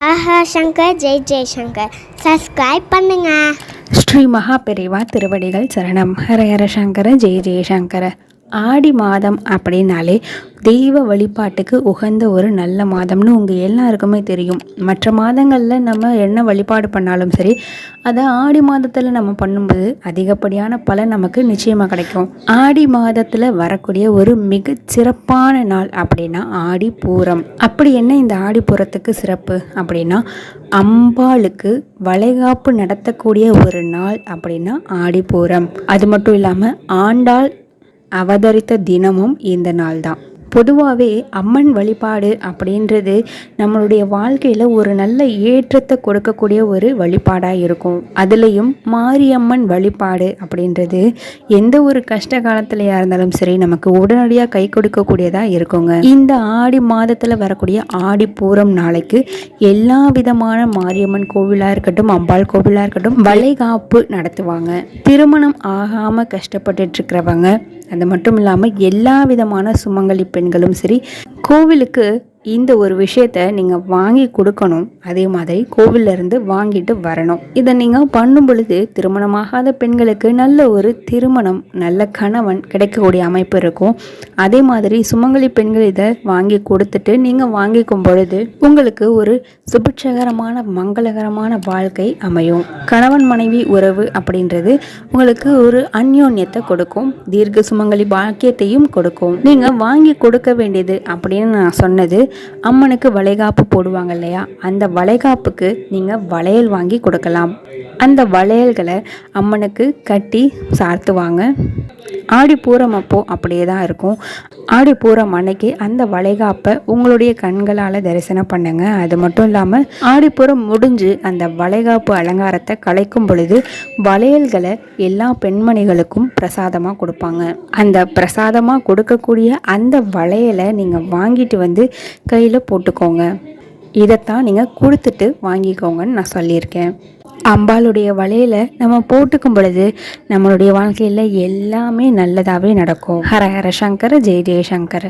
ஆஹா Shankar Jai Jaishankar subscribe பண்ணுங்க. ஸ்ரீ மகாபெரிவா திருவடிகள் சரணம். ஹர ஹர சங்கர ஜெய் ஜெயசங்கர ஆடி மாதம் அப்படின்னாலே தெய்வ வழிபாட்டுக்கு உகந்த ஒரு நல்ல மாதம்னு உங்கள் எல்லாருக்குமே தெரியும். மற்ற மாதங்களில் நம்ம என்ன வழிபாடு பண்ணாலும் சரி அதை ஆடி மாதத்தில் நம்ம பண்ணும்போது அதிகப்படியான பலன் நமக்கு நிச்சயமாக கிடைக்கும். ஆடி மாதத்தில் வரக்கூடிய ஒரு மிக சிறப்பான நாள் அப்படின்னா ஆடி பூரம். அப்படி என்ன இந்த ஆடி பூரத்துக்கு சிறப்பு அப்படின்னா அம்பாளுக்கு வளைகாப்பு நடத்தக்கூடிய ஒரு நாள் அப்படின்னா ஆடிப்பூரம் அது மட்டும் இல்லாமல் ஆண்டாள் அவதரித்த தினமும் இந்த நாள் தான் பொதுவாகவே அம்மன் வழிபாடு அப்படின்றது நம்மளுடைய வாழ்க்கையில் ஒரு நல்ல ஏற்றத்தை கொடுக்கக்கூடிய ஒரு வழிபாடாக இருக்கும். அதுலேயும் மாரியம்மன் வழிபாடு அப்படின்றது எந்த ஒரு கஷ்ட காலத்துலையாக இருந்தாலும் சரி நமக்கு உடனடியாக கை கொடுக்கக்கூடியதாக இருக்குங்க. இந்த ஆடி மாதத்தில் வரக்கூடிய ஆடி பூரம் நாளைக்கு எல்லா விதமான மாரியம்மன் கோவிலாக இருக்கட்டும் அம்பாள் கோவிலாக இருக்கட்டும் வளைகாப்பு நடத்துவாங்க. திருமணம் ஆகாமல் கஷ்டப்பட்டுட்டு இருக்கிறவங்க அது மட்டும் இல்லாமல் எல்லா விதமான சுமங்கலி பெண்களும் சரி கோவிலுக்கு இந்த ஒரு விஷயத்த நீங்கள் வாங்கி கொடுக்கணும். அதே மாதிரி கோவிலிருந்து வாங்கிட்டு வரணும். இதை நீங்கள் பண்ணும் பொழுது திருமணமாகாத பெண்களுக்கு நல்ல ஒரு திருமணம் நல்ல கணவன் கிடைக்கக்கூடிய அமைப்பு இருக்கும். அதே மாதிரி சுமங்கலி பெண்கள் இதை வாங்கி கொடுத்துட்டு நீங்கள் வாங்கிக்கும் பொழுது உங்களுக்கு ஒரு சுபிட்சகரமான மங்களகரமான வாழ்க்கை அமையும். கணவன் மனைவி உறவு அப்படின்றது உங்களுக்கு ஒரு அந்யோன்யத்தை கொடுக்கும். தீர்க்க சுமங்கலி பாக்கியத்தையும் கொடுக்கும். நீங்கள் வாங்கி கொடுக்க வேண்டியது அப்படின்னு நான் சொன்னது அம்மனுக்கு வளைகாப்பு போடுவாங்க இல்லையா? அந்த வளைகாப்புக்கு நீங்கள் வளையல் வாங்கி கொடுக்கலாம். அந்த வளையல்களை அம்மனுக்கு கட்டி சார்த்துவாங்க ஆடி பூரம் அப்போ அப்படியே தான் இருக்கும். ஆடி பூரம் அன்னைக்கு அந்த வளைகாப்பை உங்களுடைய கண்களால் தரிசனம் பண்ணுங்க. அது மட்டும் இல்லாமல் ஆடிப்பூரம் முடிஞ்சு அந்த வளைகாப்பு அலங்காரத்தை கலைக்கும் பொழுது வளையல்களை எல்லா பெண்மணிகளுக்கும் பிரசாதமாக கொடுப்பாங்க. அந்த பிரசாதமாக கொடுக்கக்கூடிய அந்த வளையலை நீங்கள் வாங்கிட்டு வந்து கையில் போட்டுக்கோங்க. இதைத்தான் நீங்கள் கொடுத்துட்டு வாங்கிக்கோங்கன்னு நான் சொல்லியிருக்கேன். அம்பாளுடைய வலையில நம்ம போட்டுக்கும் பொழுது நம்மளுடைய வாழ்க்கையில் எல்லாமே நல்லதாகவே நடக்கும். ஹர ஹர சங்கர ஜெய ஜெயசங்கர்